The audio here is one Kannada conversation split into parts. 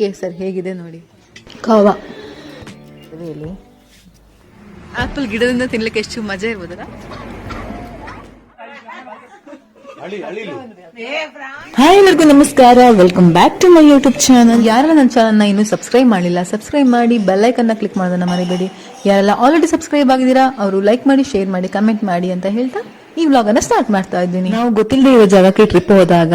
ಕೇಸರ್ ಹೇಗಿದೆ ನೋಡಿ. ಕವ. ಇಲ್ಲಿ ಆಪಲ್ ಗಿಡದಿಂದ ತಿನ್ಲಿಕ್ಕೆ ಎಷ್ಟು ಮಜಾ ಇರ್ಬೋದಲ್ಲ? ಹಾಯ್ ಎಲ್ಲರಿಗೂ ನಮಸ್ಕಾರ. Welcome back to my YouTube channel ಯಾರೆಲ್ಲ ನನ್ನ ಚಾನಲ್ನ ಇನ್ನೂ ಸಬ್ಸ್ಕ್ರೈಬ್ ಮಾಡಿಲ್ಲ ಸಬ್ಸ್ಕ್ರೈಬ್ ಮಾಡಿ ಬೆಲ್ಲೈಕನ್ನ ಕ್ಲಿಕ್ ಮಾಡೋದನ್ನ ಮರಿಬೇಡಿ. ಯಾರೆಲ್ಲ ಆಲ್ರೆಡಿ ಸಬ್ಸ್ಕ್ರೈಬ್ ಆಗಿದ್ದೀರಾ ಅವರು ಲೈಕ್ ಮಾಡಿ ಶೇರ್ ಮಾಡಿ ಕಮೆಂಟ್ ಮಾಡಿ ಅಂತ ಹೇಳ್ತಾ ಈ ವ್ಲಾಗ್ ಅನ್ನ ಸ್ಟಾರ್ಟ್ ಮಾಡ್ತಾ ಇದ್ದೀನಿ. ನಾವು ಗೊತ್ತಿಲ್ಲದೆ ಇರೋ ಜಾಗಕ್ಕೆ ಟ್ರಿಪ್ ಹೋದಾಗ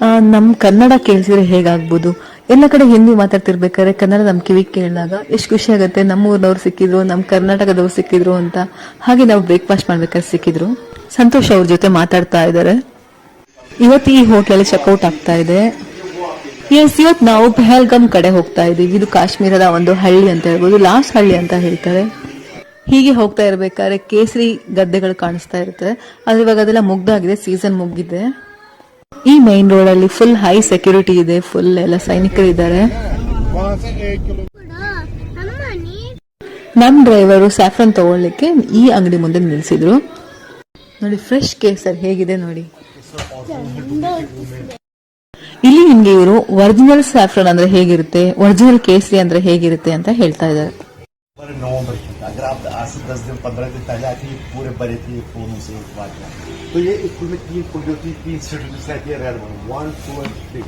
ನಮ್ಮ ನಮ್ ಕನ್ನಡ ಕೇಳಿಸಿದ್ರೆ ಹೇಗಾಗ್ಬೋದು? ಎಲ್ಲ ಕಡೆ ಹಿಂದಿ ಮಾತಾಡ್ತಿರ್ಬೇಕಾದ್ರೆ ಕನ್ನಡ ನಮ್ ಕಿವಿ ಕೇಳಿದಾಗ ಎಷ್ಟು ಖುಷಿ ಆಗುತ್ತೆ ನಮ್ಮ ಊರ್ನವ್ರು ಸಿಕ್ಕಿದ್ರು ನಮ್ಮ ಕರ್ನಾಟಕದವ್ರು ಸಿಕ್ಕಿದ್ರು ಅಂತ. ಹಾಗೆ ನಾವು ಬ್ರೇಕ್ಫಾಸ್ಟ್ ಮಾಡ್ಬೇಕಾದ್ರೆ ಸಿಕ್ಕಿದ್ರು. ಸಂತೋಷ್ ಅವ್ರ ಜೊತೆ ಮಾತಾಡ್ತಾ ಇದ್ದಾರೆ ಇವತ್ತು ಈ ಹೋಟ್ಲಲ್ಲಿ ಚೆಕ್ಔಟ್ ಆಗ್ತಾ ಇದೆ. ಎಸ್ ಇವತ್ತು ನಾವು ಪೆಹಲ್ಗಮ್ ಕಡೆ ಹೋಗ್ತಾ ಇದೀವಿ ಇದು ಕಾಶ್ಮೀರದ ಒಂದು ಹಳ್ಳಿ ಅಂತ ಹೇಳ್ಬೋದು. ಲಾಸ್ಟ್ ಹಳ್ಳಿ ಅಂತ ಹೇಳ್ತಾರೆ. ಹೀಗೆ ಹೋಗ್ತಾ ಇರ್ಬೇಕಾದ್ರೆ ಕೇಸರಿ ಗದ್ದೆಗಳು ಕಾಣಿಸ್ತಾ ಇರುತ್ತೆ. ಆದ್ರೆ ಇವಾಗ ಅದೆಲ್ಲ ಮುಗ್ದಾಗಿದೆ ಸೀಸನ್ ಮುಗ್ಗಿದೆ ಈ ಮೈನ್ ರೋಡ್ ಅಲ್ಲಿ ಫುಲ್ ಹೈ ಸೆಕ್ಯೂರಿಟಿ ಇದೆ ಫುಲ್ ಎಲ್ಲ ಸೈನಿಕರು ಇದ್ದಾರೆ ನಮ್ ಡ್ರೈವರು ಸ್ಯಾಫ್ರನ್ ತಗೊಳ್ಳಿಕ್ಕೆ ಈ ಅಂಗಡಿ ಮುಂದೆ ನಿಲ್ಸಿದ್ರು ನೋಡಿ ಫ್ರೆಶ್ ಕೇಸರ್ ಹೇಗಿದೆ ನೋಡಿ ಇಲ್ಲಿ ನಿಮ್ಗೆ ಇವರು ಒರಿಜಿನಲ್ ಸ್ಯಾಫ್ರನ್ ಅಂದ್ರೆ ಹೇಗಿರುತ್ತೆ ಒರಿಜಿನಲ್ ಕೇಸರಿ ಅಂದ್ರೆ ಹೇಗಿರುತ್ತೆ ಅಂತ ಹೇಳ್ತಾ ಇದ್ದಾರೆ पर नवंबर की था। अगर आप आज से दस दिन पंद्रह दिन पहले आते ये पूरे भरे थे फूलों से एक बात है तो ये स्कूल में तीन है तीन स्टेटस रहती है red one. One, two and three.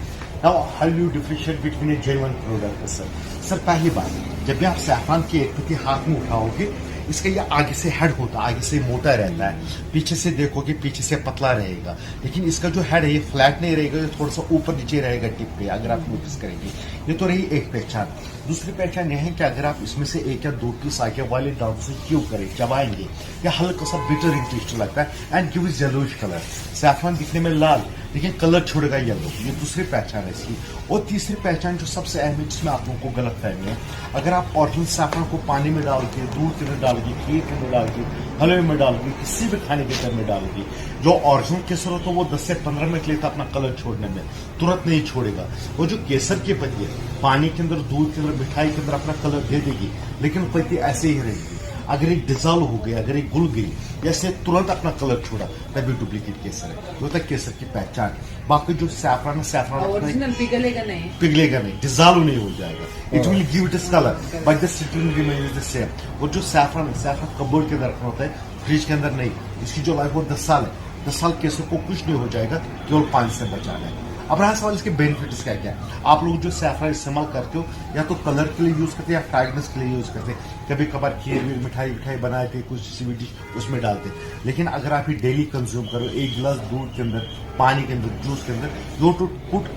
Now how you differentiate between a genuine product sir sir पहली बात, जब भी आप सैफरान की एक पत्ती हाथ में उठाओगे, इसका ये आगे से हेड होता है आगे से मोटा रहता है। पीछे से देखोगे पीछे से पतला रहेगा। लेकिन इसका जो हेड है, ये फ्लैट नहीं रहेगा, ये थोड़ा सा ऊपर नीचे रहेगा टिप पे, अगर आप नोटिस करेंगे। ये तो रही एक पहचान। दूसरी पहचान यह है कि अगर आप इसमें से एक या दो पीस आगे वाले दांत से क्यों करें चबाएँगे या हल्का सा बिटर इंटेस्ट लगता है and give is yellowish colour saffron दिखने में लाल लेकिन कलर छोड़ेगा येलो ये दूसरी पहचान है इसकी। और तीसरी पहचान जो सबसे अहम है, जिसमें आप लोगों को गलत फहमी है, अगर आप ऑरिजिनल सैफरान को पानी में डाल के, दूध के अंदर डाल के खीर के अंदर डाल के, हलवे में डाल के, किसी भी खाने के अंदर में डाल के, जो ऑरिजिनल केसर होता है, वो 10 से 15 मिनट लेता अपना कलर छोड़ने में। तुरंत नहीं छोड़ेगा। वो जो केसर की पत्ती है, पानी के अंदर, दूध के अंदर, मिठाई के अंदर अपना कलर दे देगी, लेकिन पत्ती ऐसे ही रहेगी। अगर एक डिजॉल्व हो गई अगर एक घुल गई जैसे तुरंत अपना कलर छोड़ा तभी डुप्लीकेट केसर है। ये होता है केसर की पहचान बाकी जो सैफरान है सैफरान पिघलेगा नहीं। पिघलेगा नहीं डिजॉल्व नहीं हो जाएगा। इट विल गिव इट इस colour but the sitting remain the same और जो सैफरन है सैफरन कबोर्ड के अंदर रखना होता है फ्रिज के अंदर नहीं। इसकी जो लाइफ वो दस साल है। दस साल केसर को कुछ नहीं हो जाएगा केवल पानी से बचाना है। अब रहा सवाल इसके बेनिफिट्स क्या क्या? आप लोग जो सैफरन इस्तेमाल करते हो, या तो कलर के लिए यूज़ करते हैं, या फ्रेगनेंस के लिए यूज़ करते हैं? कभी कभार खीर वीर मिठाई विठाई बनाए थे, कुछ किसी भी डिश उसमें डालते लेकिन अगर आप ये डेली कंज्यूम करो, एक गिलास दूध के अंदर, पानी के अंदर जूस के अंदर you to put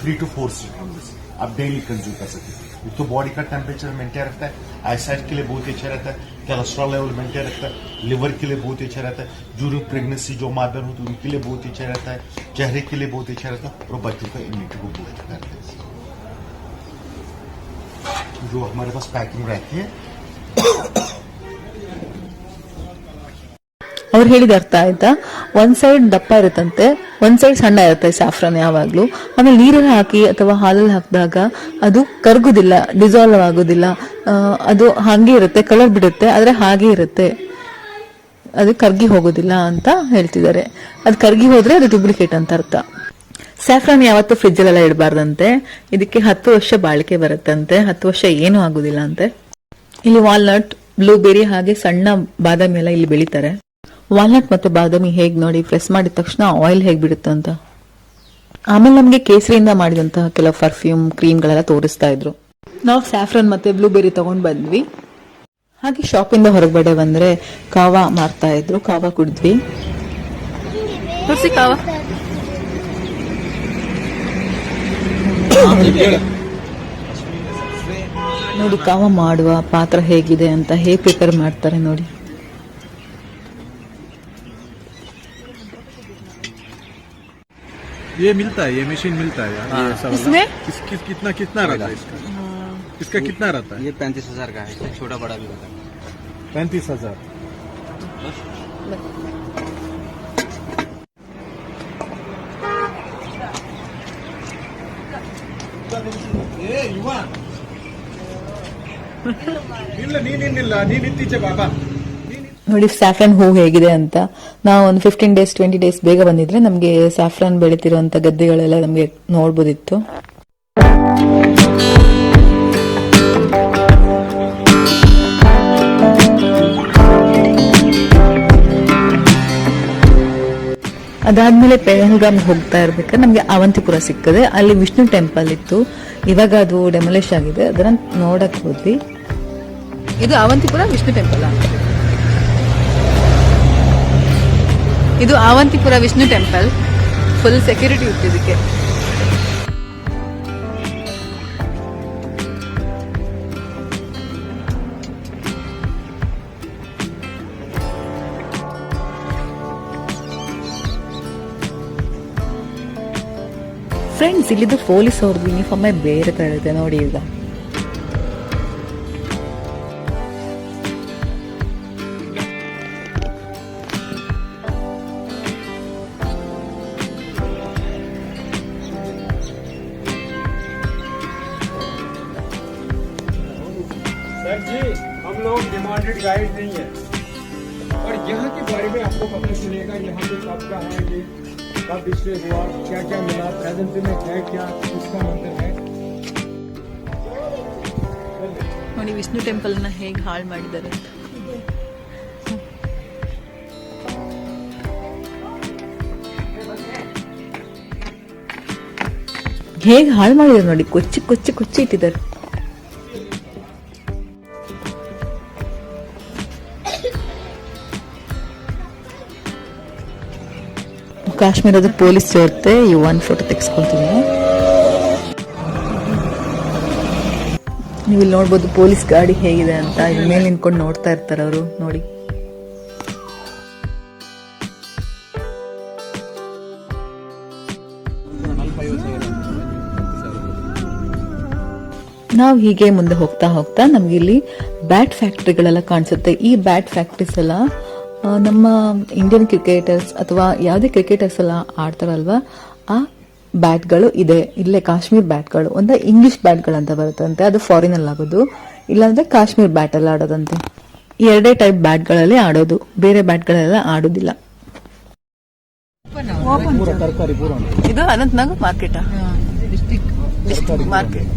three to four seat आप डेली कंज्यूम कर सकते हैं। तो बॉडी का टेम्परेचर मेंटेन रखता है आईसाइट के लिए बहुत अच्छा रहता है। कोलेस्ट्रॉल लेवल मेंटेन रखता है लिवर के लिए बहुत अच्छा रहता है ड्यूरिंग प्रेगनेंसी जो मादर होती है उनके लिए बहुत अच्छा रहता है, चेहरे के लिए बहुत अच्छा रहता है, और बच्चों का इम्यूनिटी को बूस्ट करता है। जो हमारे पास पैकिंग रहती है ಅವ್ರು ಹೇಳಿದ ಅರ್ಥ ಆಯ್ತಾ? ಒಂದು ಸೈಡ್ ದಪ್ಪ ಇರುತ್ತಂತೆ, ಒಂದು ಸೈಡ್ ಸಣ್ಣ ಇರುತ್ತೆ ಸ್ಯಾಫ್ರನ್ ಯಾವಾಗಲೂ. ಆಮೇಲೆ ನೀರಲ್ಲಿ ಹಾಕಿ ಅಥವಾ ಹಾಲಲ್ಲಿ ಹಾಕಿದಾಗ ಅದು ಕರಗುದಿಲ್ಲ ಡಿಸಾಲ್ವ್ ಆಗೋದಿಲ್ಲ. ಅದು ಹಾಗೆ ಇರುತ್ತೆ, ಕಲರ್ ಬಿಡುತ್ತೆ, ಆದ್ರೆ ಹಾಗೆ ಇರುತ್ತೆ. ಅದು ಕರ್ಗಿ ಹೋಗೋದಿಲ್ಲ ಅಂತ ಹೇಳ್ತಿದ್ದಾರೆ. ಅದು ಕರ್ಗಿ ಹೋದ್ರೆ ಅದು ಡುಪ್ಲಿಕೇಟ್ ಅಂತ ಅರ್ಥ. ಸ್ಯಾಫ್ರಾನ್ ಯಾವತ್ತೂ ಫ್ರಿಜ್ ಅಲ್ಲೆಲ್ಲ ಇಡಬಾರ್ದಂತೆ. ಇದಕ್ಕೆ ಹತ್ತು ವರ್ಷ ಬಾಳಿಕೆ ಬರುತ್ತಂತೆ. ಹತ್ತು ವರ್ಷ ಏನೂ ಆಗೋದಿಲ್ಲ ಅಂತೆ. ಇಲ್ಲಿ ವಾಲ್ನಟ್ ಬ್ಲೂಬೆರಿ ಹಾಗೆ ಸಣ್ಣ ಬಾದಾಮಿ ಎಲ್ಲ ಇಲ್ಲಿ ಬೆಳಿತಾರೆ. ವಾಲ್ನಟ್ ಮತ್ತೆ ಬಾದಾಮಿ ಹೇಗ್ ನೋಡಿ ಪ್ರೆಸ್ ಮಾಡಿದ ತಕ್ಷಣ ಆಯಿಲ್ ಹೇಗ್ ಬಿಡುತ್ತೆ ಅಂತ. ಆಮೇಲೆ ನಮಗೆ ಕೇಸರಿಯಿಂದ ಮಾಡಿದಂತಹ ಕೆಲವು ಪರ್ಫ್ಯೂಮ್ ಕ್ರೀಮ್ಗಳೆಲ್ಲ ತೋರಿಸ್ತಾ ಇದ್ರು. ನಾವು ಸ್ಯಾಫ್ರನ್ ಮತ್ತೆ ಬ್ಲೂಬೆರಿ ತಗೊಂಡ್ ಬಂದ್ವಿ. ಹಾಗೆ ಶಾಪಿಂದ ಹೊರಗಡೆ ಬಂದ್ರೆ ಕಾವಾ ಮಾರ್ತಾ ಇದ್ರು, ಕಾವಾ ಕುಡಿದ್ವಿ. ಕಾವಾ. ನೋಡಿ, ಕಾವ ಮಾಡುವ ಪಾತ್ರ ಹೇಗಿದೆ ಅಂತ ಹೇಗೆ ಪ್ರಿಪೇರ್ ಮಾಡ್ತಾರೆ ನೋಡಿ. ये मिलता है ये मशीन मिलता है यार किस, किस कितना कितना रहता है इसका इसका कितना रहता है ये पैंतीस हज़ार का है छोटा बड़ा भी होता है पैंतीस हज़ार युवा नहीं नहीं नहीं नहीं बाबा ನೋಡಿ ಸ್ಯಾಫ್ರನ್ ಹೂ ಹೇಗಿದೆ ಅಂತ. ನಾವು ಒಂದು ಫಿಫ್ಟೀನ್ ಡೇಸ್ ಟ್ವೆಂಟಿ ಡೇಸ್ ಬೇಗ ಬಂದಿದ್ರೆ ನಮಗೆ ಸ್ಯಾಫ್ರನ್ ಬೆಳೀತಿರುವಂತ ಗದ್ದೆಗಳೆಲ್ಲ ನಮಗೆ ನೋಡ್ಬೋದಿತ್ತು. ಅದಾದ್ಮೇಲೆ ಪೆಹಲ್ಗಾಮ್ ಹೋಗ್ತಾ ಇರ್ಬೇಕಾದ್ರೆ ನಮ್ಗೆ ಅವಂತಿಪುರ ಸಿಕ್ಕದೆ ಅಲ್ಲಿ ವಿಷ್ಣು ಟೆಂಪಲ್ ಇತ್ತು. ಇವಾಗ ಅದು ಡೆಮೊಲಿಶ್ ಆಗಿದೆ. ಅದನ್ನ ನೋಡಕ್ ಹೋದ್ವಿ. ಇದು ಅವಂತಿಪುರ ವಿಷ್ಣು ಟೆಂಪಲ್ ಇದು Avantipura Vishnu temple. Full security ಇತ್ತು ಇದಕ್ಕೆ. ಫ್ರೆಂಡ್ಸ್ ಇಲ್ಲಿದ್ದು ಪೊಲೀಸ್ ಅವ್ರದ್ದು ಯೂನಿಫಾರ್ಮೇ ಬೇರೆ ತರ ಇದೆ ನೋಡಿ ಈಗ. ಹೇಗೆ ಹಾಳು ಮಾಡಿದ್ರು ನೋಡಿ, ಕೊಚ್ಚಿ ಕೊಚ್ಚಿ ಕೊಚ್ಚಿ ಇಟ್ಟಿದ್ದಾರೆ. ಕಾಶ್ಮೀರದ ಪೊಲೀಸ್ ಜೊತೆ ಈ ಒನ್ ಫೋಟೋ ತೆಗೆಸ್ಕೊಳ್ತೀನಿ. ನೀವು ಇಲ್ಲಿ ನೋಡ್ಬೋದು ಪೊಲೀಸ್ ಗಾಡಿ ಹೇಗಿದೆ ಅಂತ ಇಲ್ಲಿ ಮೇಲೆ ನಿಂತ್ಕೊಂಡು ನೋಡ್ತಾ ಇರ್ತಾರೆ ಅವರು ನೋಡಿ. ನಾವು ಹೀಗೆ ಮುಂದೆ ಹೋಗ್ತಾ ಹೋಗ್ತಾ ನಮ್ಗೆ ಇಲ್ಲಿ ಬ್ಯಾಟ್ ಫ್ಯಾಕ್ಟ್ರಿಗಳೆಲ್ಲ ಕಾಣಿಸುತ್ತೆ. ಈ ಬ್ಯಾಟ್ ಫ್ಯಾಕ್ಟ್ರೀಸ್ ಎಲ್ಲ ನಮ್ಮ ಇಂಡಿಯನ್ ಕ್ರಿಕೆಟರ್ಸ್ ಅಥವಾ ಯಾವುದೇ ಕ್ರಿಕೆಟರ್ಸ್ ಎಲ್ಲ ಆಡ್ತಾರಲ್ವಾ ಆ ಬ್ಯಾಟ್ಗಳು ಇದೆ. ಇಲ್ಲೇ ಕಾಶ್ಮೀರ್ ಬ್ಯಾಟ್ಗಳು ಒಂದು ಇಂಗ್ಲಿಷ್ ಬ್ಯಾಟ್ಗಳು ಅಂತ ಬರುತ್ತಂತೆ. ಅದು ಫಾರಿನ್ ಅಲ್ಲಿ ಆಗೋದು. ಇಲ್ಲಾಂದ್ರೆ ಕಾಶ್ಮೀರ್ ಬ್ಯಾಟ್ ಎಲ್ಲ ಆಡೋದಂತೆ. ಈ ಎರಡೇ ಟೈಪ್ ಬ್ಯಾಟ್ಗಳಲ್ಲಿ ಆಡೋದು. ಬೇರೆ ಬ್ಯಾಟ್ಗಳೆಲ್ಲ ಆಡೋದಿಲ್ಲ. ಇದು ಅನಂತನಾಗ್ ಮಾರ್ಕೆಟ್ ಡಿಸ್ಟ್ರಿಕ್ಟ್ ಮಾರ್ಕೆಟ್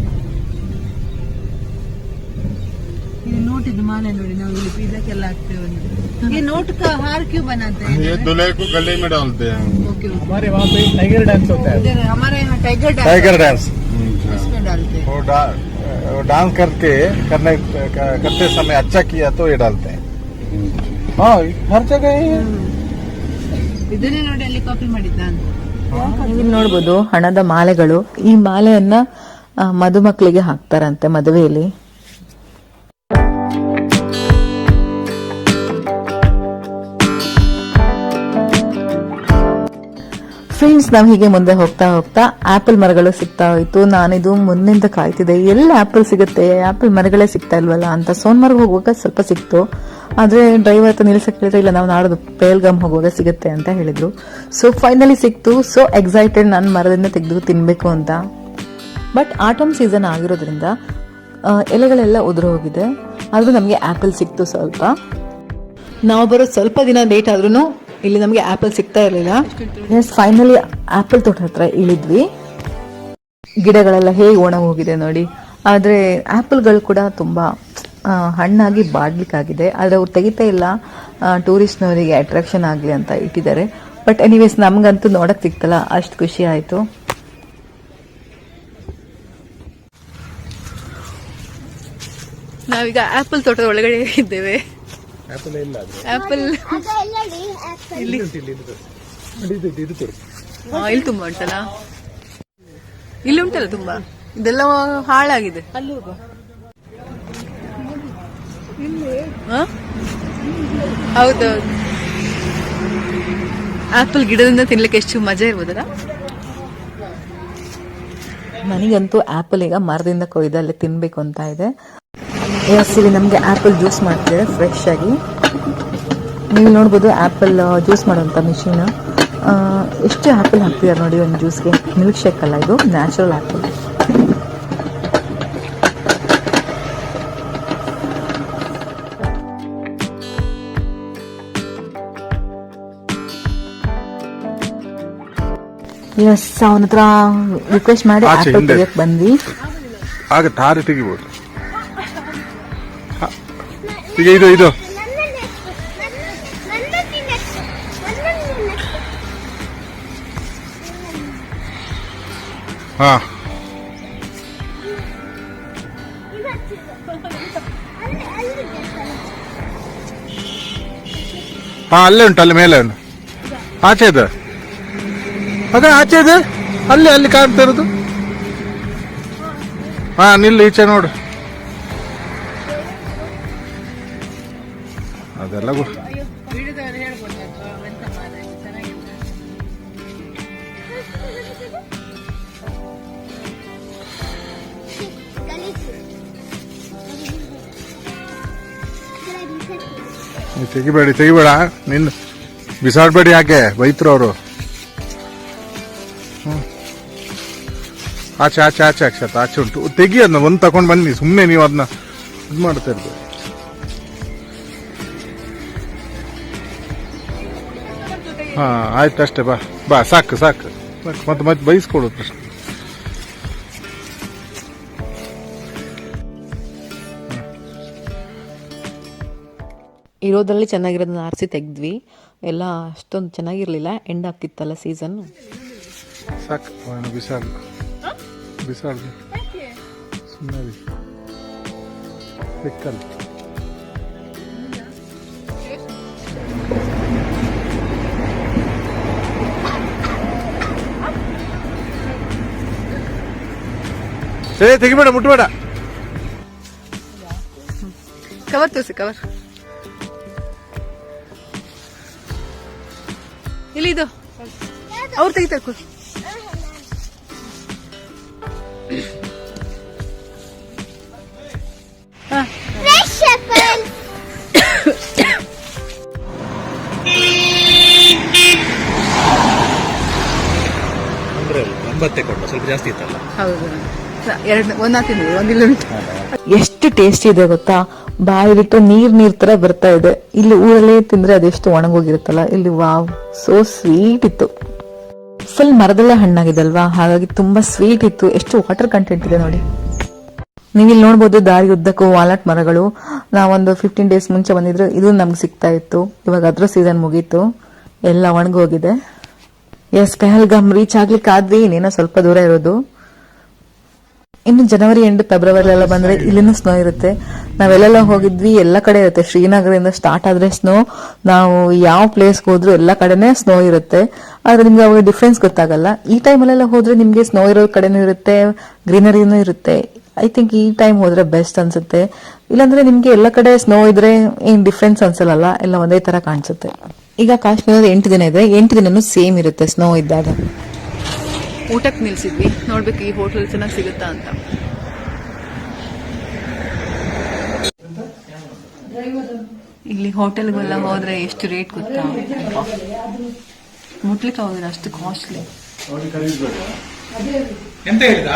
ये नोट माले ನೋಡಿ ನಾವು ಇಲ್ಲಿ ಇದಕ್ಕೆಲ್ಲ ಹಾಕ್ತೇವೆ ये नोट का हार क्यों बनाते हैं ये दूल्हे को गले में डालते हैं ओके ओके हमारे वहाँ पे टाइगर डांस होता है इधर हमारे यहाँ टाइगर डांस टाइगर डांस इसमें डालते हैं वो डा- वो डांस करके करने करते समय अच्छा किया तो ये डालते हैं हाँ हर जगह ही है ಇದನ್ನೇ ನೋಡಿ ಅಲ್ಲಿ ಕಾಪಿ ಮಾಡಿದ್ದ ಅಂತ ಇಲ್ಲಿ ನೋಡ್ಬೋದು ಹಣದ ಮಾಲೆಗಳು ಈ ಮಾಲೆಯನ್ನ ಆ, ಮದುಮಕ್ಕಳಿಗೆ ಹಾಕ್ತಾರಂತೆ ಮದುವೆಯಲ್ಲಿ ಫ್ರೆಂಡ್ಸ್ ನಾವು ಹೀಗೆ ಮುಂದೆ ಹೋಗ್ತಾ ಹೋಗ್ತಾ ಆಪಲ್ ಮರಗಳು ಸಿಗ್ತಾ ಹೋಯ್ತು. ನಾನಿದು ಮುಂದಿಂದ ಕಾಯ್ತಿದ್ದೆ. ಎಲ್ಲಿ ಆಪಲ್ ಸಿಗುತ್ತೆ? ಆಪಲ್ ಮರಗಳೇ ಸಿಗ್ತಾ ಇಲ್ವಲ್ಲ ಅಂತ ಸೋನ್ಮಾರ್ಗ್ ಹೋಗುವಾಗ ಸ್ವಲ್ಪ ಸಿಕ್ತು. ಆದ್ರೆ ಡ್ರೈವರ್ ಹತ್ರ ನಿಲ್ಸಕ್ ಹೇಳಿದ್ರೆ, ಇಲ್ಲ, ನಾವು ನಾಡೋದು ಪೇಲ್ಗಮ್ ಹೋಗುವಾಗ ಸಿಗುತ್ತೆ ಅಂತ ಹೇಳಿದ್ರು. ಸೊ ಫೈನಲಿ ಸಿಕ್ತು. ಸೊ ಎಕ್ಸೈಟೆಡ್ ನಾನು ಮರದಿಂದ ತೆಗೆದು ತಿನ್ಬೇಕು ಅಂತ. ಬಟ್ ಆಟಮ್ ಸೀಸನ್ ಆಗಿರೋದ್ರಿಂದ ಎಲೆಗಳೆಲ್ಲ ಉದುರು ಹೋಗಿದೆ. ಆದರೂ ನಮಗೆ ಆಪಲ್ ಸಿಕ್ತು ಸ್ವಲ್ಪ. ನಾವು ಬರೋ ಸ್ವಲ್ಪ ದಿನ ಲೇಟ್ ಆದ್ರೂ ಇಲ್ಲಿ ನಮಗೆ ಆಪಲ್ ಸಿಗ್ತಾ ಇರಲಿಲ್ಲ. ಎಸ್ ಫೈನಲಿ ಆಪಲ್ ತೋಟ ಹತ್ರ ಇಳಿದ್ವಿ. ಗಿಡಗಳೆಲ್ಲ ಹೇಗೆ ಒಣಗೋಗಿದೆ ನೋಡಿ. ಆದರೆ ಆ್ಯಪಲ್ಗಳು ಕೂಡ ತುಂಬ ಹಣ್ಣಾಗಿ ಬಾಡ್ಲಿಕ್ಕಾಗಿದೆ. ಆದರೆ ಅವ್ರು ತೆಗಿತಾ ಇಲ್ಲ. ಟೂರಿಸ್ಟ್ನವರಿಗೆ ಅಟ್ರಾಕ್ಷನ್ ಆಗಲಿ ಅಂತ ಇಟ್ಟಿದ್ದಾರೆ. ಬಟ್ ಎನಿವೇಸ್ ನಮಗಂತೂ ನೋಡಕ್ಕೆ ಸಿಕ್ತಲ್ಲ ಅಷ್ಟು ಖುಷಿ ಆಯಿತು. ನಾವೀಗ ಆಪಲ್ ತೋಟದ ಒಳಗಡೆ ಇದ್ದೇವೆ. ಆಪಲ್ ಇಲ್ಲಿ ಇಲ್ಲಿ ಇಲ್ಲಿ ತುಂಬಾ ಉಂಟಲ್ಲ? ಇಲ್ಲಿ ಉಂಟಲ್ಲ ತುಂಬಾ? ಇದೆಲ್ಲ ಹಾಳಾಗಿದೆ? ಹೌದೌದು. ಆಪಲ್ ಗಿಡದಿಂದ ತಿನ್ಲಿಕ್ಕೆ ಎಷ್ಟು ಮಜಾ ಇರ್ಬೋದಲ್ಲ? ನನಗಂತೂ ಆಪಲ್ ಈಗ ಮರದಿಂದ ಕೊಯ್ದು ಅಲ್ಲಿ ತಿನ್ಬೇಕು ಅಂತ ಇದೆ. ಇಲ್ಲಿ ನಮಗೆ ಆ್ಯಪಲ್ ಜ್ಯೂಸ್ ಮಾಡ್ತಿದ್ದಾರೆ ಫ್ರೆಶ್ ಆಗಿ. ನೀವು ನೋಡ್ಬೋದು ಆಪಲ್ ಜ್ಯೂಸ್ ಮಾಡುವಂಥ ಮಿಷಿನ್ ಎಷ್ಟು ಆ್ಯಪಲ್ ಹಾಕ್ತಿದ್ದಾರೆ ನೋಡಿ ಒಂದು ಜ್ಯೂಸ್ಗೆ ಮಿಲ್ಕ್ ಶೇಕ್ ಅಲ್ಲ ಇದು ನ್ಯಾಚುರಲ್ ಆ್ಯಪಲ್ ಎಸ್ ಅವನ ಹತ್ರ ರಿಕ್ವೆಸ್ಟ್ ಮಾಡಿ. ಬಂದ್ವಿ. ಆಗ ತಾರೆ ತೆಗಿಬೋದು. ಈಗ ಇದು ಇದು. ಹಾ. ಹಾ, ಅಲ್ಲೇ ಉಂಟು, ಅಲ್ಲಿ ಮೇಲೆ ಉಂಟು. ಆಚೆ ಇದೆ. ಅದ ಆಚೆ ಇದೆ. ಅಲ್ಲಿ ಅಲ್ಲಿ ಕಾಣ್ತಾ ಇರೋದು. ಹಾ, ನಿಲ್ಲು, ಈಚೆ ನೋಡು. ನೀವು ತೆಗಿಬೇಡಿ ತೆಗಿಬೇಡ. ನಿನ್ನ ಬಿಸಾಡ್ಬೇಡಿ ಯಾಕೆ ಬೈತ್ರು ಅವರು. ಆಚೆ ಆಚೆ ಆಚೆ ಅಕ್ಷತ ಆಚೆ ಉಂಟು. ತೆಗಿ ಅದನ್ನ ಒಂದು ತಗೊಂಡು ಬನ್ನಿ. ಸುಮ್ಮನೆ ನೀವು ಅದನ್ನ ಇದು ಮಾಡ್ತಾ ಇರ್ತೀವಿ ಹಾ ಆಯ್ತು ಅಷ್ಟೇ ಬಾ. ಬಾ ಸಾಕು ಸಾಕು. ಸಾಕು ಮತ್ತೆ ಮತ್ತೆ ಬೈಸ್ಕೊಡು ಪ್ರಶ್ನೆ. ಇರೋದ್ರಲ್ಲಿ ಚೆನ್ನಾಗಿರೋದನ್ನ ಆರಿಸಿ ತೆಗೆದ್ವಿ. ಎಲ್ಲ ಅಷ್ಟೊಂದು ಚೆನ್ನಾಗಿರಲಿಲ್ಲ. ಎಂಡ್ ಆಗ್ತಿತ್ತಲ್ಲ ಸೀಸನ್ ಸಾಕು ಬಿಸಾಡು ಬಿಸಾಡು ಸುಮ್ಮನೆ ಬೆಕ್ಕಲ್ಲಿ ಸರಿ ತೆಗಿಬೇಡ ಮುಟ್ಬೇಡ. ಕವರ್ ತೋರಿಸಿ ಕವರ್ ಇಲ್ಲಿ ಇದು. ಅವ್ರು ತೆಗಿತಾರೆ. ಅಂದ್ರೆ ಒಂಬತ್ತೆ ಕೊಟ್ಟು ಸ್ವಲ್ಪ ಜಾಸ್ತಿ ಇತ್ತಲ್ಲ? ಹೌದು. ಎಷ್ಟು ಟೇಸ್ಟಿ ಇದೆ ಗೊತ್ತಾ? ಬಾಯಿಲಿಟ್ಟು ನೀರ್ ನೀರ್ ತರ ಬರ್ತಾ ಇದೆ. ಇಲ್ಲಿ ಊರಲ್ಲೇ ತಿಂದ್ರೆ ಅದೆಷ್ಟು ಒಣಗೋಗಿರುತ್ತಲ್ಲ. ಇಲ್ಲಿ ವಾವ್ ಸೋ ಸ್ವೀಟ್ ಇತ್ತು. ಫುಲ್ ಮರದಲ್ಲೇ ಹಣ್ಣಾಗಿದಲ್ವಾ? ಹಾಗಾಗಿ ತುಂಬಾ ಸ್ವೀಟ್ ಇತ್ತು. ಎಷ್ಟು ವಾಟರ್ ಕಂಟೆಂಟ್ ಇದೆ ನೋಡಿ. ನೀವು ಇಲ್ಲಿ ನೋಡ್ಬೋದು ದಾರಿ ಉದ್ದಕ್ಕೂ ವಾಲ್ನಟ್ ಮರಗಳು. ನಾವೊಂದು ಫಿಫ್ಟೀನ್ ಡೇಸ್ ಮುಂಚೆ ಬಂದಿದ್ರು ಇದು ನಮ್ಗೆ ಸಿಗ್ತಾ ಇತ್ತು. ಇವಾಗ ಅದ್ರ ಸೀಸನ್ ಮುಗೀತು. ಎಲ್ಲ ಒಣಗೋಗಿದೆ. ಎಸ್ ಪೆಹಲ್ಗಾಮ್ ರೀಚ್ ಆಗ್ಲಿಕ್ಕೆ ಆದ್ವಿ. ಇನ್ನೇನೋ ಸ್ವಲ್ಪ ದೂರ ಇರೋದು. ಇನ್ನು ಜನವರಿ ಎಂಡ್ ಫೆಬ್ರವರಿ ಎಲ್ಲ ಬಂದ್ರೆ ಇಲ್ಲಿನೂ ಸ್ನೋ ಇರುತ್ತೆ. ನಾವೆಲ್ಲೆಲ್ಲ ಹೋಗಿದ್ವಿ ಎಲ್ಲ ಕಡೆ ಇರುತ್ತೆ. ಶ್ರೀನಗರದಿಂದ ಸ್ಟಾರ್ಟ್ ಆದ್ರೆ ಸ್ನೋ ನಾವು ಯಾವ ಪ್ಲೇಸ್ ಹೋದ್ರು ಎಲ್ಲ ಕಡೆನೇ ಸ್ನೋ ಇರುತ್ತೆ. ಆದ್ರೆ ನಿಮ್ಗೆ ಅವಾಗ ಡಿಫ್ರೆನ್ಸ್ ಗೊತ್ತಾಗಲ್ಲ. ಈ ಟೈಮಲ್ಲೆಲ್ಲ ಹೋದ್ರೆ ನಿಮ್ಗೆ ಸ್ನೋ ಇರೋ ಕಡೆನೂ ಇರುತ್ತೆ ಗ್ರೀನರಿನೂ ಇರುತ್ತೆ. ಐ ಥಿಂಕ್ ಈ ಟೈಮ್ ಹೋದ್ರೆ ಬೆಸ್ಟ್ ಅನ್ಸುತ್ತೆ. ಇಲ್ಲಾಂದ್ರೆ ನಿಮ್ಗೆ ಎಲ್ಲ ಕಡೆ ಸ್ನೋ ಇದ್ರೆ ಏನ್ ಡಿಫ್ರೆನ್ಸ್ ಅನ್ಸಲ್ಲ ಎಲ್ಲ ಒಂದೇ ತರ ಕಾಣಿಸುತ್ತೆ. ಈಗ ಕಾಶ್ಮೀರದ ಎಂಟು ದಿನ ಇದೆ. ಎಂಟು ದಿನನೂ ಸೇಮ್ ಇರುತ್ತೆ ಸ್ನೋ ಇದ್ದಾಗ. ಊಟಕ್ಕೆ ನಿಲ್ಸಿದ್ವಿ. ನೋಡ್ಬೇಕು ಈ ಹೋಟೆಲ್ ಚೆನ್ನಾಗಿ ಸಿಗುತ್ತಾ ಅಂತ. ಇಲ್ಲಿ ಹೋಟೆಲ್ಗೆಲ್ಲ ಹೋದ್ರೆ ಎಷ್ಟು ರೇಟ್ ಗೊತ್ತಾ? ಮುಟ್ಲಿಕ್ಕೆ ಹೋದ್ರೆ ಅಷ್ಟು ಕಾಸ್ಟ್ಲಿ ಎಂತ ಹೇಳಿದ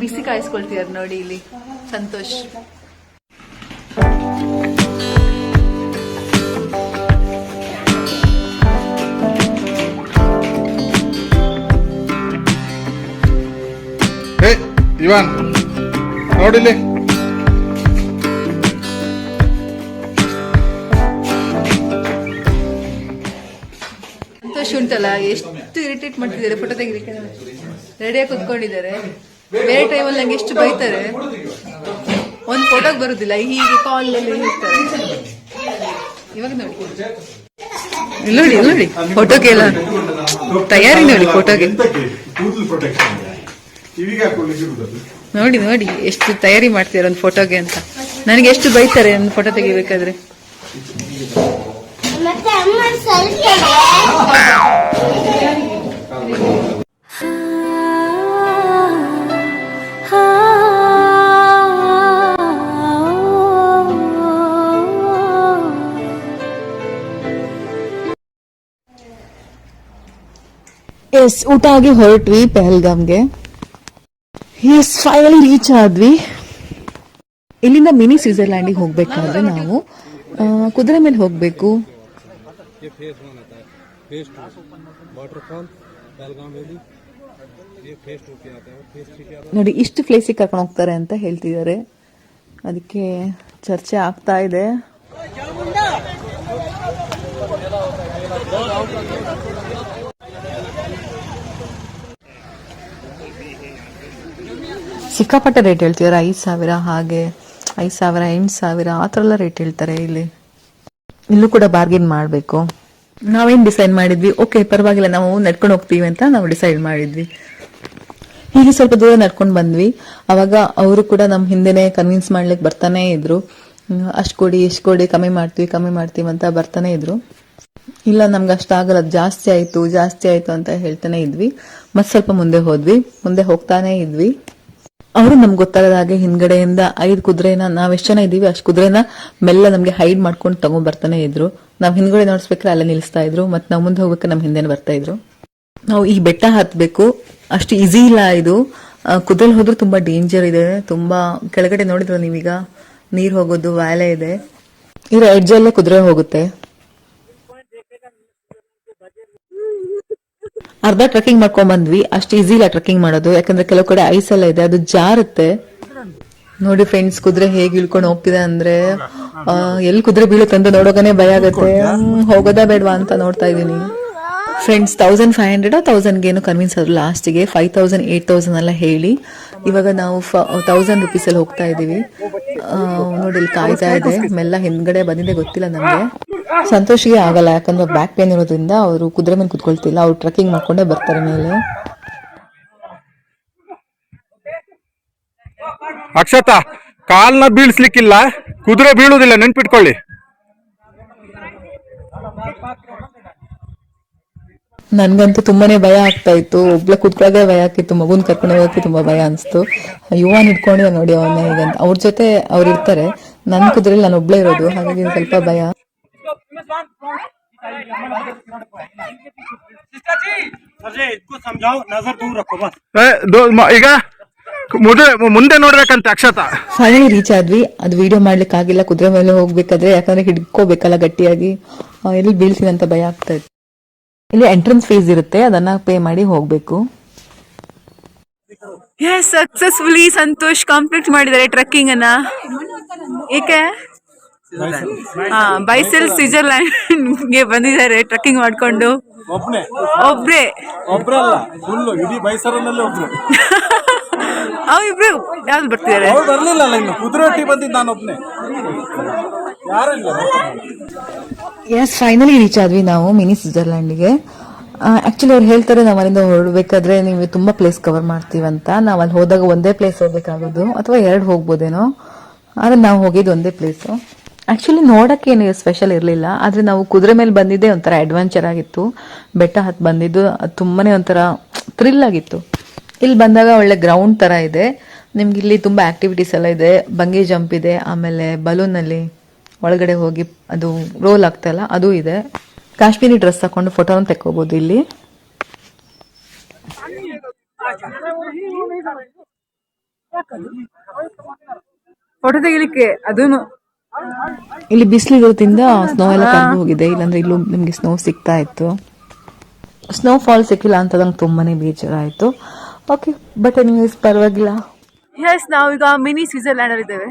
ಬಿಸಿ ಕಾಯಿಸ್ಕೊಳ್ತಿದಾರೆ ನೋಡಿ ಇಲ್ಲಿ. ಸಂತೋಷ್. ಇವಾನ್ ನೋಡಿಲ್ಲಿ? ಸಂತೋಷ್ ಉಂಟಲ್ಲ ಎಷ್ಟು ಇರಿಟೇಟ್ ಮಾಡ್ತಿದ್ದಾರೆ ಫೋಟೋ ತೆಗಿಲಿಕ್ಕೆ ರೆಡಿಯಾಗಿ ಕುತ್ಕೊಂಡಿದ್ದಾರೆ. ಬೇರೆ ಟೈಮಲ್ಲಿ ನಂಗೆ ಎಷ್ಟು ಬೈತಾರೆ? ಒಂದು ಫೋಟೋಗೆ ಬರುದಿಲ್ಲ ಹೀಗೆ ಕಾಲ್ ಇರ್ತಾರೆ ಇವಾಗ ನೋಡಿ. ಇಲ್ಲಿ ನೋಡಿ ನೋಡಿ ಎಲ್ಲ ತಯಾರಿ ನೋಡಿ ಫೋಟೋಗೆ ನೋಡಿ ನೋಡಿ ಎಷ್ಟು ತಯಾರಿ ಮಾಡ್ತೀರ ಒಂದು ಫೋಟೋಗೆ ಅಂತ. ನನಗೆ ಎಷ್ಟು ಬೈತಾರೆ ಒಂದು ಫೋಟೋ ತೆಗಿಬೇಕಾದ್ರೆ? ಮತ್ತೆ ಅಮ್ಮ ಸ್ವಲ್ಪ ಎಸ್ ಊಟ ಆಗಿ ಹೊರಟ್ವಿ ಪೆಹಲ್ಗಾಮ್ಗೆ. ಎಸ್ ಫೈನಲಿ ರೀಚ್ ಆದ್ವಿ. ಇಲ್ಲಿಂದ ಮಿನಿ ಸ್ವಿಟ್ಜರ್ಲ್ಯಾಂಡಿಗೆ ಹೋಗ್ಬೇಕಾದ್ರೆ ನಾವು ಕುದುರೆ ಮೇಲೆ ಹೋಗಬೇಕು. ನೋಡಿ, ಇಷ್ಟು ಪ್ಲೇಸಿಗೆ ಕರ್ಕೊಂಡು ಹೋಗ್ತಾರೆ ಅಂತ ಹೇಳ್ತಿದ್ದಾರೆ. ಅದಕ್ಕೆ ಚರ್ಚೆ ಆಗ್ತಾ ಇದೆ. ಸಿಕ್ಕಾಪಟ್ಟೆ ರೇಟ್ ಹೇಳ್ತಿದ್ದಾರೆ ಐದು ಸಾವಿರ ಹಾಗೆ, ಐದು ಸಾವಿರ, ಎಂಟು ಸಾವಿರ, ಆ ಥರ ಎಲ್ಲ ರೇಟ್ ಹೇಳ್ತಾರೆ ಇಲ್ಲಿ. ಇಲ್ಲೂ ಕೂಡ ಬಾರ್ಗೇನ್ ಮಾಡಬೇಕು. ನಾವೇನು ಡಿಸೈಡ್ ಮಾಡಿದ್ವಿ? ಓಕೆ ಪರವಾಗಿಲ್ಲ, ನಾವು ನಡ್ಕೊಂಡು ಹೋಗ್ತೀವಿ ಅಂತ ನಾವು ಡಿಸೈಡ್ ಮಾಡಿದ್ವಿ. ಹೀಗೆ ಸ್ವಲ್ಪ ದೂರ ನಡ್ಕೊಂಡು ಬಂದ್ವಿ. ಅವಾಗ ಅವರು ಕೂಡ ನಮ್ಮ ಹಿಂದೆನೆ ಕನ್ವಿನ್ಸ್ ಮಾಡ್ಲಿಕ್ಕೆ ಬರ್ತಾನೆ ಇದ್ರು. ಅಷ್ಟು ಕೊಡಿ, ಇಷ್ಟು ಕೊಡಿ, ಕಮ್ಮಿ ಮಾಡ್ತೀವಿ ಕಮ್ಮಿ ಮಾಡ್ತೀವಿ ಅಂತ ಬರ್ತಾನೆ ಇದ್ರು. ಇಲ್ಲ, ನಮ್ಗೆ ಅಷ್ಟಾಗಲ್ಲ ಜಾಸ್ತಿ ಆಯ್ತು ಜಾಸ್ತಿ ಆಯ್ತು ಅಂತ ಹೇಳ್ತಾನೆ ಇದ್ವಿ. ಮತ್ತೆ ಸ್ವಲ್ಪ ಮುಂದೆ ಹೋದ್ವಿ. ಮುಂದೆ ಹೋಗ್ತಾನೆ ಇದ್ವಿ. ಅವರು ನಮ್ಗೆ ಗೊತ್ತಾಗದ ಹಾಗೆ ಹಿಂದ್ಗಡೆಯಿಂದ ಐದು ಕುದುರೆನ, ನಾವ್ ಎಷ್ಟು ಜನ ಇದೀವಿ ಅಷ್ಟು ಕುದುರೆನ ಮೆಲ್ಲ ನಮ್ಗೆ ಹೈಡ್ ಮಾಡ್ಕೊಂಡು ತಗೊಂಡ್ ಬರ್ತಾನೆ ಇದ್ರು. ನಾವ್ ಹಿಂದ್ಗಡೆ ನೋಡಿಸ್ಬೇಕಾದ್ರೆ ಅಲ್ಲೇ ನಿಲ್ಸ್ತಾ ಇದ್ರು ಮತ್ ನಾವ್ ಮುಂದೆ ಹೋಗ್ಬೇಕಾದ್ರೆ ನಮ್ ಹಿಂದೆ ಬರ್ತಾ ಇದ್ರು. ನಾವು ಈ ಬೆಟ್ಟ ಹತ್ಬೇಕು, ಅಷ್ಟು ಈಸಿ ಇಲ್ಲ ಇದು. ಕುದುರೆ ಹೋದ್ರೂ ತುಂಬಾ ಡೇಂಜರ್ ಇದೆ, ತುಂಬಾ ಕೆಳಗಡೆ ನೋಡಿದ್ರು ನೀವೀಗ? ನೀರ್ ಹೋಗೋದು, ವ್ಯಾಲೆ ಇದೆ. ಇದ್ರ ಎಡ್ಜಲ್ಲೇ ಕುದುರೆ ಹೋಗುತ್ತೆ. ಅರ್ಧ ಟ್ರೆಕ್ಕಿಂಗ್ ಮಾಡ್ಕೊಂಡ್ ಬಂದ್ವಿ ಅಷ್ಟು ಈಸಿ ಇಲ್ಲ ಟ್ರೆಕ್ಕಿಂಗ್ ಮಾಡೋದು. ಯಾಕಂದ್ರೆ ಕೆಲವು ಕಡೆ ಐಸ್ ಎಲ್ಲ ಇದೆ, ಅದು ಜಾರುತ್ತೆ. ನೋಡಿ ಫ್ರೆಂಡ್ಸ್ ಕುದುರೆ ಹೇಗೆ ಇಳ್ಕೊಂಡು ಹೋಗ್ತಿದೆ ಅಂದ್ರೆ ಎಲ್ಲಿ ಕುದುರೆ ಬೀಳುತ್ತೆ ಅಂತ ನೋಡೋಗನೆ ಭಯ ಆಗುತ್ತೆ. ಹೋಗೋದಾ ಬೇಡವಾ ಅಂತ ನೋಡ್ತಾ ಇದೀನಿ ಫ್ರೆಂಡ್ಸ್ ತೌಸಂಡ್ ಫೈವ್ ಹಂಡ್ರೆಡ್ ತೌಸಂಡ್ಗೆ ಏನು ಕನ್ವಿನ್ಸ್ ಆದ್ರು ಲಾಸ್ಟಿಗೆ ಫೈವ್ ತೌಸಂಡ್ ಏಯ್ಟ್ ತೌಸಂಡ್ ಎಲ್ಲ ಹೇಳಿ. ಇವಾಗ ನಾವು ತೌಸಂಡ್ ರುಪೀಸಲ್ಲಿ ಹೋಗ್ತಾ ಇದ್ದೀವಿ. ನೋಡಿ, ಇಲ್ಲಿ ಕಾಯ್ತಾ ಇದೆ. ಮೆಲ್ಲ ಹಿಂದ್ಗಡೆ ಬಂದಿದೆ, ಗೊತ್ತಿಲ್ಲ ನಮಗೆ. ಸಂತೋಷಿಗೆ ಆಗಲ್ಲ, ಯಾಕಂದ್ರೆ ಬ್ಯಾಕ್ ಪೇನ್ ಇರೋದ್ರಿಂದ ಅವರು ಕುದುರೆ ಮೇಲೆ ಕುತ್ಕೊಳ್ತಿಲ್ಲ. ಅವ್ರು ಟ್ರಕ್ಕಿಂಗ್ ಮಾಡ್ಕೊಂಡೇ ಬರ್ತಾರೆ ಮೇಲೆ. ಅಕ್ಷತಾ, ಕಾಲ್ನ ಬೀಳ್ಸ್ಲಿಕ್ಕಿಲ್ಲ. ಕುದುರೆ ಬೀಳುವುದಿಲ್ಲ ನೆನ್ಪಿಟ್ಕೊಳ್ಳಿ. ನನ್ಗಂತೂ ತುಂಬಾನೇ ಭಯ ಆಗ್ತಾ ಇತ್ತು. ಒಬ್ಳೆ ಕುತ್ಕೊಳ್ಳೋದೇ ಭಯ ಆಗ್ತಿತ್ತು. ಮಗುನ್ ಕರ್ಕೊಂಡು ಹೋಗಕ್ಕೆ ತುಂಬಾ ಭಯ ಅನ್ಸ್ತು. ಯುವನ್ ಇಟ್ಕೊಂಡಿದ್ದ ನೋಡಿ ಅವನ್ನ ಅಂತ. ಅವ್ರ ಜೊತೆ ಅವ್ರು ಇರ್ತಾರೆ. ನನ್ ಕುದುರೆಲಿ ನಾನು ಒಬ್ಳೆ ಇರೋದು. ಹಾಗಾಗಿ ಸ್ವಲ್ಪ ಭಯ. ಈಗ ಮುಂದೆ ನೋಡ್ಬೇಕಂತ ಅಕ್ಷತ. ಅಕ್ಷತಾ ಫೈನಲಿ ರೀಚ್ ಆದ್ವಿ. ಅದು ವಿಡಿಯೋ ಮಾಡ್ಲಿಕ್ಕೆ ಆಗಿಲ್ಲ ಕುದುರೆ ಮೇಲೆ ಹೋಗ್ಬೇಕಾದ್ರೆ ಯಾಕಂದ್ರೆ ಹಿಡ್ಕೋಬೇಕಲ್ಲ ಗಟ್ಟಿಯಾಗಿ. ಎಲ್ಲಿ ಬೀಳ್ತೀನಿ ಅಂತ ಭಯ ಆಗ್ತಾ ಇತ್ತು. ಇಲ್ಲಿ ಎಂಟ್ರೆನ್ಸ್ ಫೀಸ್ ಇರುತ್ತೆ ಅದನ್ನ ಪೇ ಮಾಡಿ ಹೋಗ್ಬೇಕು. ಸಕ್ಸಸ್ಫುಲಿ ಸಂತೋಷ್ ಕಂಪ್ಲೀಟ್ ಮಾಡಿದ್ದಾರೆ ಟ್ರೆಕ್ಕಿಂಗ್ ಅನ್ನ. ಏಕೆ? ಹಾ ಬೈಸೆಲ್ ಸ್ವಿಟ್ಜರ್ಲ್ಯಾಂಡ್ಗೆ ಬಂದಿದ್ದಾರೆ ಟ್ರೆಕ್ಕಿಂಗ್ ಮಾಡ್ಕೊಂಡು. ಒಬ್ರೆ. ಒಬ್ರೇ ಒಬ್ರಲ್ಲ ಫುಲ್ಲು ಇಡೀ ಮೈಸೂರಿನಲ್ಲಿ ಒಬ್ರು. ಅವ್ ಇಬ್ರು. ಯಾವ್ದು ಬರ್ತಿದ್ದಾರೆ? ಎಸ್ ಫೈನಲಿ ರೀಚ್ ಆದ್ವಿ ನಾವು ಮಿನಿ ಸ್ವಿಟ್ಜರ್ಲ್ಯಾಂಡ್ಗೆ ಆಕ್ಚುಲಿ ಅವ್ರು ಹೇಳ್ತಾರೆ ನಾವು ಅಲ್ಲಿಂದ ಹೊರಡಬೇಕಾದ್ರೆ ನೀವು ತುಂಬ ಪ್ಲೇಸ್ ಕವರ್ ಮಾಡ್ತೀವಂತ ನಾವು ಅಲ್ಲಿ ಹೋದಾಗ ಒಂದೇ ಪ್ಲೇಸ್ ಹೋಗ್ಬೇಕಾಗೋದು ಅಥವಾ ಎರಡು ಹೋಗ್ಬೋದೇನೋ. ಆದರೆ ನಾವು ಹೋಗಿದ್ದು ಒಂದೇ ಪ್ಲೇಸ್ ಆ್ಯಕ್ಚುಲಿ ನೋಡಕ್ಕೆ ಏನು ಸ್ಪೆಷಲ್ ಇರಲಿಲ್ಲ. ಆದ್ರೆ ನಾವು ಕುದುರೆ ಮೇಲೆ ಬಂದಿದ್ದೆ ಒಂಥರ ಅಡ್ವೆಂಚರ್ ಆಗಿತ್ತು. ಬೆಟ್ಟ ಹತ್ತು ಬಂದಿದ್ದು, ಅದು ತುಂಬಾನೇ ಒಂಥರ ಥ್ರಿಲ್ ಆಗಿತ್ತು. ಇಲ್ಲಿ ಬಂದಾಗ ಒಳ್ಳೆ ಗ್ರೌಂಡ್ ತರ ಇದೆ. ನಿಮ್ಗೆ ಇಲ್ಲಿ ತುಂಬಾ ಆಕ್ಟಿವಿಟೀಸ್ ಎಲ್ಲ ಇದೆ. ಬಂಗಿ ಜಂಪ್ ಇದೆ, ಆಮೇಲೆ ಬಲೂನ್ ಅಲ್ಲಿ ಒಳಗಡೆ ಹೋಗಿ ಅದು ರೋಲ್ ಆಗ್ತಲ್ಲ ಅದು ಇದೆ. ಕಾಶ್ಮೀರಿ ಡ್ರೆಸ್ ಹಾಕೊಂಡು ಫೋಟೋನ ತೆಕ್ಕೋಬಹುದು ಇಲ್ಲಿ. ಫೋಟೋ ತೆಗಿಲಿಕ್ಕೆ ಅದೂನು. ಇಲ್ಲಿ ಬಿಸಿಲಿರೋದ್ರಿಂದ ಸ್ನೋ ಎಲ್ಲ ಕಂಡು ಹೋಗಿದೆ ಇಲ್ಲಾಂದ್ರೆ ಇಲ್ಲೂ ನಿಮ್ಗೆ ಸ್ನೋ ಸಿಗ್ತಾ ಇತ್ತು. ಸ್ನೋ ಫಾಲ್ ಸಿಕ್ಕಿಲ್ಲ ಅಂತ ನಂಗೆ ತುಂಬಾನೇ ಬೇಜಾರಾಯ್ತು. ಓಕೆ ಬಟ್ ಎನಿವೇಸ್ ಪರವಾಗಿಲ್ಲ. ಎಸ್ ನಾವೀಗ ಮಿನಿ ಸ್ವಿಟ್ಜರ್ಲ್ಯಾಂಡ್ ಅಲ್ಲಿ ಇದ್ದೇವೆ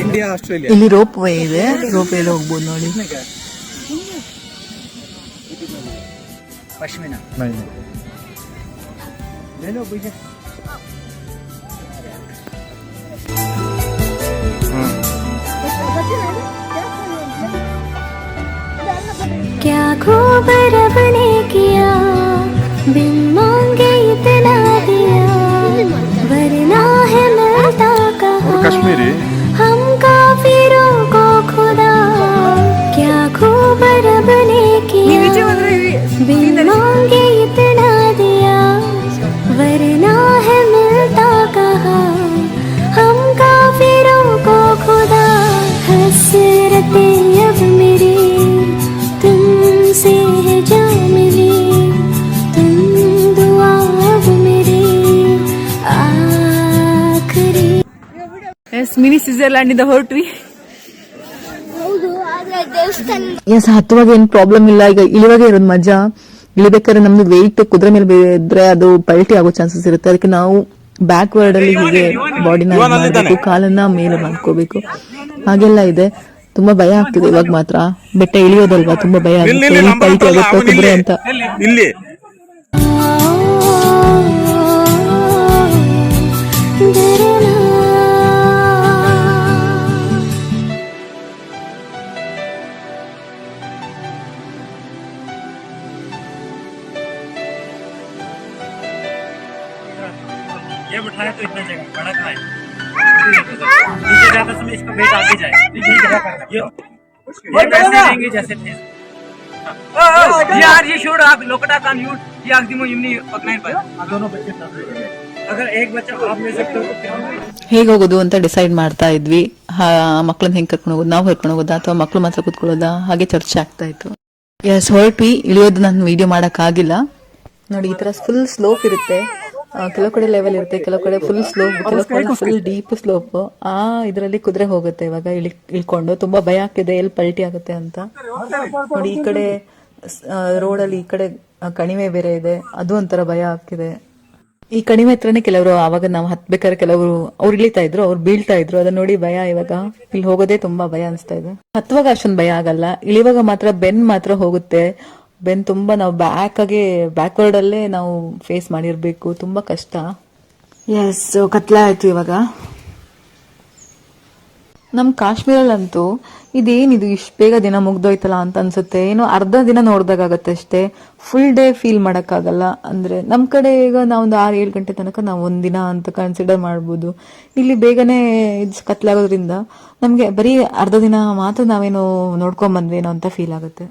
ಇಂಡಿಯಾ ಆಸ್ಟ್ರೇಲಿಯಾ ಇಲ್ಲಿ ರೋಪ್ ವೇ ಇದೆ ರೋಪ್ ವೇ ಹೋಗ್ಬೋದು ನೋಡಿ क्या खूब रब ने किया बिन ಸ್ವಿಟ್ಜರ್ಲ್ಯಾಂಡ್ ಇಂದ ಹೊರಟ್ವಿ. ಹೌದು ಆದ್ರೆ ದೇವಸ್ಥಾನ ಎಸ್ ಹತ್ತುವಾಗ ಏನ್ ಪ್ರಾಬ್ಲಮ್ ಇಲ್ಲ. ಈಗ ಇಳಿವಾಗ ಇರೋದು ಮಜಾ. ಇಳಿಬೇಕಾದ್ರೆ ನಮ್ದು ವೆಯ್ಟ್ ಕುದುರೆ ಮೇಲೆ ಬಿದ್ರೆ ಅದು ಪಲ್ಟಿ ಆಗೋ ಚಾನ್ಸಸ್ ಇರುತ್ತೆ. ಅದಕ್ಕೆ ನಾವು ಬ್ಯಾಕ್ ವರ್ಡ್ ಅಲ್ಲಿ ಹೀಗೆ ಬಾಡಿನ ಮಾಡಬೇಕು ಕಾಲನ್ನ ಮೇಲೆ ಮಾಡ್ಕೋಬೇಕು. ಹಾಗೆಲ್ಲ ಇದೆ. ತುಂಬಾ ಭಯ ಆಗ್ತಿದೆ ಇವಾಗ ಮಾತ್ರ. ಬೆಟ್ಟ ಇಳಿಯೋದಲ್ವಾ? ತುಂಬಾ ಭಯ ಆಗುತ್ತೆ. ಪಲ್ಟಿ ಆಗುತ್ತೋ ಕುದುರೆ ಅಂತ. ಇಲ್ಲಿ वैसे रहेंगे जैसे थे यार ये शोर आप लोकटा कान यू ये आगदी मो इमनी पकड़ने पर दोनों बच्चे अगर एक बच्चा आप ले सकते हो तो फिर हम ಹೇಗೆ ಹೋಗೋದು ಅಂತ ಡಿಸೈಡ್ ಮಾಡ್ತಾ ಇದ್ವಿ ಮಕ್ಕಳನ್ನ ಹೆಂಗ್ ಕರ್ಕೊಂಡು ಹೋಗೋದು ನಾವು ಕರ್ಕೊಂಡು ಹೋಗೋದಾ ಅಥವಾ ಮಕ್ಳು ಮಾತ್ರ ಕೂತ್ಕೊಳ್ಳೋದಾ ಹಾಗೆ ಚರ್ಚೆ ಆಗ್ತಾ ಇತ್ತು ಎಸ್ ಹೊರಟ್ವಿ ಇಳಿಯೋದು ನಾನು ವಿಡಿಯೋ ಮಾಡಕ್ ಆಗಿಲ್ಲ ನೋಡಿ ಈ ತರ ಫುಲ್ ಸ್ಲೋಪ್ ಇರುತ್ತೆ ಆ, ಕೆಲವು ಕಡೆ ಲೆವೆಲ್ ಇರುತ್ತೆ ಕೆಲವು ಕಡೆ ಫುಲ್ ಸ್ಲೋಪ್ ಕೆಲವು ಕಡೆ ಫುಲ್ ಡೀಪ್ ಸ್ಲೋಪ್ ಆ ಇದರಲ್ಲಿ ಕುದುರೆ ಹೋಗುತ್ತೆ ಇವಾಗ ಇಳಿ ಇಳ್ಕೊಂಡು. ತುಂಬಾ ಭಯ ಆಗ್ತಿದೆ ಎಲ್ಲಿ ಪಲ್ಟಿ ಆಗುತ್ತೆ ಅಂತ. ನೋಡಿ ಈ ಕಡೆ ರೋಡಲ್ಲಿ ಈ ಕಡೆ ಕಣಿವೆ ಬೇರೆ ಇದೆ ಅದು ಒಂಥರ ಭಯ ಆಗ್ತಿದೆ. ಈ ಕಣಿವೆ ಹತ್ರನೇ ಕೆಲವರು ಅವಾಗ ನಾವು ಹತ್ಬೇಕಾದ್ರೆ ಕೆಲವರು ಅವ್ರು ಇಳಿತಾ ಇದ್ರು ಅವ್ರು ಬೀಳ್ತಾ ಇದ್ರು ಅದನ್ನ ನೋಡಿ ಭಯ ಇವಾಗ. ಇಲ್ಲಿ ಹೋಗೋದೇ ತುಂಬಾ ಭಯ ಅನಿಸ್ತಾ ಇದೆ. ಹತ್ತುವಾಗ ಅಷ್ಟೊಂದು ಭಯ ಆಗಲ್ಲ. ಇಳಿವಾಗ ಮಾತ್ರ ಬೆನ್ ಮಾತ್ರ ಹೋಗುತ್ತೆ. ಬೆನ್ ತುಂಬಾ ನಾವು ಬ್ಯಾಕ್ ಆಗಿ ಬ್ಯಾಕ್ವರ್ಡ್ ಅಲ್ಲೇ ನಾವು ಫೇಸ್ ಮಾಡಿರ್ಬೇಕು. ತುಂಬಾ ಕಷ್ಟ. ಎಸ್ ಕತ್ಲ ಆಯ್ತು ಇವಾಗ. ನಮ್ ಕಾಶ್ಮೀರಲ್ಲಂತೂ ಇದೇನಿದು ಇಷ್ಟು ಬೇಗ ದಿನ ಮುಗ್ದೋಯ್ತಲ್ಲ ಅಂತ ಅನ್ಸುತ್ತೆ. ಏನೋ ಅರ್ಧ ದಿನ ನೋಡ್ದಾಗತ್ತೆ ಅಷ್ಟೇ. ಫುಲ್ ಡೇ ಫೀಲ್ ಮಾಡಕ್ಕಾಗಲ್ಲ. ಅಂದ್ರೆ ನಮ್ ಕಡೆ ಈಗ ನಾವು ಒಂದು ಆರು ಏಳು ಗಂಟೆ ತನಕ ನಾವು ಒಂದಿನ ಅಂತ ಕನ್ಸಿಡರ್ ಮಾಡ್ಬೋದು. ಇಲ್ಲಿ ಬೇಗನೆ ಇದು ಕತ್ಲಾಗೋದ್ರಿಂದ ನಮ್ಗೆ ಬರೀ ಅರ್ಧ ದಿನ ಮಾತ್ರ ನಾವೇನೋ ನೋಡ್ಕೊಂಡ್ ಬಂದ್ವೇನೋ ಅಂತ ಫೀಲ್ ಆಗುತ್ತೆ.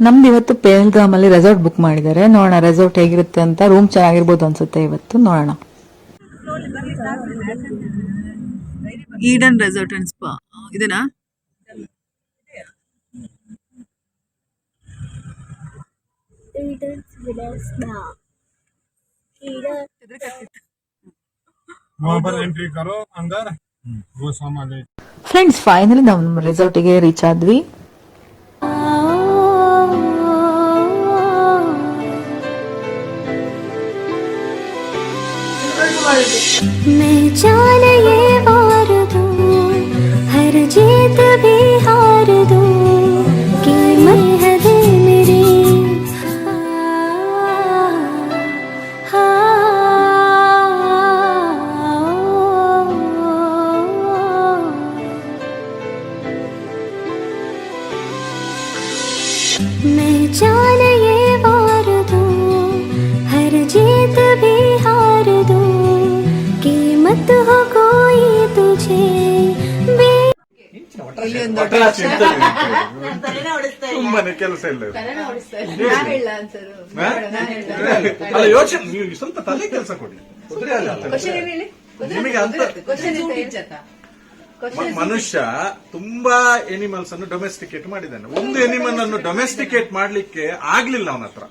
ನಮ್ದು ಇವತ್ತು ಪೇಲ್ಗಾಮಲ್ಲಿ ರೆಸಾರ್ಟ್ ಬುಕ್ ಮಾಡಿದ್ದಾರೆ. ನೋಡೋಣ ರೆಸಾರ್ಟ್ ಹೇಗಿರುತ್ತೆ ಅಂತ. ರೂಮ್ ಚೆನ್ನಾಗಿರ್ಬೋದು ಅನ್ಸುತ್ತೆ ಇವತ್ತು. ನೋಡೋಣ. ಈಡನ್ ರೆಸಾರ್ಟ್ ಅಂಡ್ ಸ್ಪಾ ಇದನ್ನ ಫ್ರೆಂಡ್ಸ್ ಫೈನಲಿ ನಾವು ನಮ್ಮ ರೆಸಾರ್ಟಿಗೆ ರೀಚ್ ಆದ್ವಿ. मैं जान ये ತುಂಬಾನೇ ಕೆಲಸ ಇಲ್ಲ ಇದು. ಹಾ? ಅಲ್ಲ ಯೋಚನೆ ನೀವು ಸ್ವಲ್ಪ ತಲೆ ಕೆಲಸ ಕೊಡಿ. ಕುದುರೆ ಅಲ್ಲ ನಿಮಗೆ ಅಂತ ಮ- ಮನುಷ್ಯ ತುಂಬಾ ಎನಿಮಲ್ಸ್ ಅನ್ನು ಡೊಮೆಸ್ಟಿಕೇಟ್ ಮಾಡಿದ್ದಾನೆ. ಒಂದು ಎನಿಮಲ್ ಅನ್ನು ಡೊಮೆಸ್ಟಿಕೇಟ್ ಮಾಡ್ಲಿಕ್ಕೆ ಆಗ್ಲಿಲ್ಲ ಅವನ ಹತ್ರ.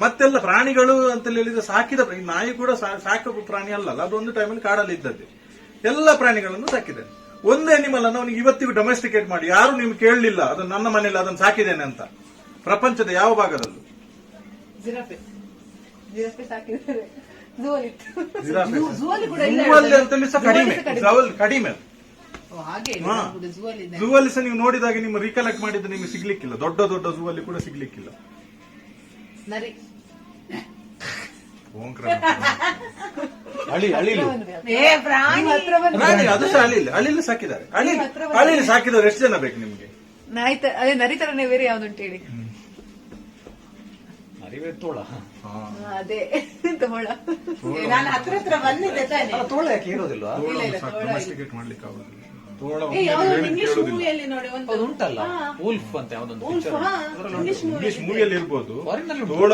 ಮತ್ತೆಲ್ಲ ಪ್ರಾಣಿಗಳು ಅಂತ ಹೇಳಿದ್ರೆ ಸಾಕಿದ ಪ್ರಾ- ಈ ನಾಯಿ ಕೂಡ ಸಾ- ಸಾಕ ಪ್ರಾಣಿ ಅಲ್ಲಲ್ಲ ಅದು ಒಂದು ಟೈಮಲ್ಲಿ ಕಾಡಲ್ಲಿ ಇದ್ದದ್ದು. ಎಲ್ಲ ಪ್ರಾಣಿಗಳನ್ನು ಸಾಕಿದ್ದಾನೆ. ಒಂದು ಅನಿಮಲ್ ಅನ್ನು ಅವನಿಗೆ ಇವತ್ತಿಗೂ ಡೊಮೆಸ್ಟಿಕೇಟ್ ಮಾಡಿ. ಯಾರು ನಿಮ್ಗೆ ಕೇಳಲಿಲ್ಲ ಅದು ನನ್ನ ಮನೆಯಲ್ಲಿ ಅದನ್ನು ಸಾಕಿದ್ದೇನೆ ಅಂತ. ಪ್ರಪಂಚದ ಯಾವ ಭಾಗದಲ್ಲೂ. ಕಡಿಮೆ. ಝೂ ಅಲ್ಲಿ ಸಹ ನೀವು ನೋಡಿದಾಗ ನಿಮ್ಮ ರಿಕಲೆಕ್ಟ್ ಮಾಡಿದ್ರೆ ನಿಮಗೆ ಸಿಗ್ಲಿಕ್ಕಿಲ್ಲ. ದೊಡ್ಡ ದೊಡ್ಡ ಝೂ ಅಲ್ಲಿ ಕೂಡ ಸಿಗ್ಲಿಕ್ಕಿಲ್ಲ. ಭಯಂಕರ. ಅಳಿ ಅಳಿಲು. ಪ್ರಾಣಿ. ಅದು ಸಹ ಅಳಿಲಿ ಅಳಿಲಿ ಸಾಕಿದ್ದಾರೆ. ಅಳಿ ಅಳಿಲಿ ಸಾಕಿದವರು ಎಷ್ಟು ಜನ ಬೇಕು ನಿಮ್ಗೆ? ಅದೇ ನರಿತರನೇ ಬೇರೆ ಯಾವ್ದುಂಟು ಹೇಳಿ. ಅರಿವೆ ತೋಳ. ಅದೇ ತೋಳ. ನಾನು ಹತ್ರ ಹತ್ರ ಬಂದಿದ್ದೆ ತಾನೆ. ತೋಳ ಯಾಕೆ ಇರೋದಿಲ್ವಾ ಡೊಮೆಸ್ಟಿಕೇಟ್ ಮಾಡ್ಲಿಕ್ಕೆ ಆಗುದಿಲ್ಲ. ತೋಳವನ್ನು ಹೇಳಿ ಕೇಳುವುದಿಲ್ಲ ಮೂವಿಯಲ್ಲಿ ನೋಡಿ ಒಂದು. ಉಂಟಲ್ಲ? ಉಲ್ಫ್ ಅಂತ ಯಾವ್ದೊಂದು. ಇಂಗ್ಲಿಷ್ ಮೂವಿಯಲ್ಲಿ ಇರ್ಬೋದು. ತೋಳ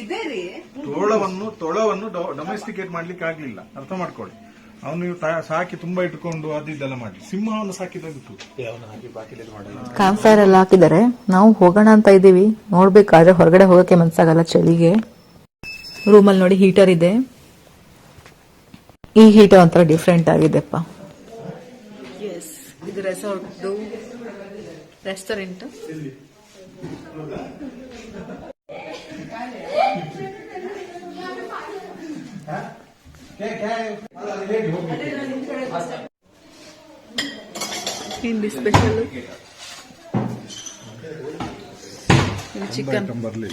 ಇದೆ ರೀ. ತೋಳವನ್ನು ತೊಳವನ್ನು ಡೊಮೆಸ್ಟಿಕೇಟ್ ಮಾಡ್ಲಿಕ್ಕೆ ಆಗ್ಲಿಲ್ಲ. ಅರ್ಥ ಮಾಡ್ಕೊಳ್ಳಿ. ಅವನು ಸಾಕಿ ತುಂಬಾ ಇಟ್ಕೊಂಡು ಅದು ಇದೆಲ್ಲ ಮಾಡಿ ಸಿಂಹವನ್ನು ಸಾಕಿದಾಗಿತ್ತು ಕ್ಯಾಂಪ್ ಫೈರ್ ಎಲ್ಲ ಹಾಕಿದ್ದಾರೆ ನಾವು ಹೋಗೋಣ ಅಂತ ಇದ್ದೀವಿ. ನೋಡ್ಬೇಕಾದ್ರೆ ಹೊರಗಡೆ ಹೋಗಕ್ಕೆ ಮನ್ಸಾಗಲ್ಲ ಚಳಿಗೆ. ರೂಮಲ್ಲಿ ನೋಡಿ ಹೀಟರ್ ಇದೆ. ಈ ಹೀಟರ್ ಒಂಥರ ಡಿಫ್ರೆಂಟ್ ಆಗಿದೆಪ್ಪ. ಎಸ್ ಇದು ರೆಸಾರ್ಟ್ ರೆಸ್ಟೋರೆಂಟ್ ಸ್ಪೆಷಲ್ ಚಿಕನ್ ಬರ್ಲಿ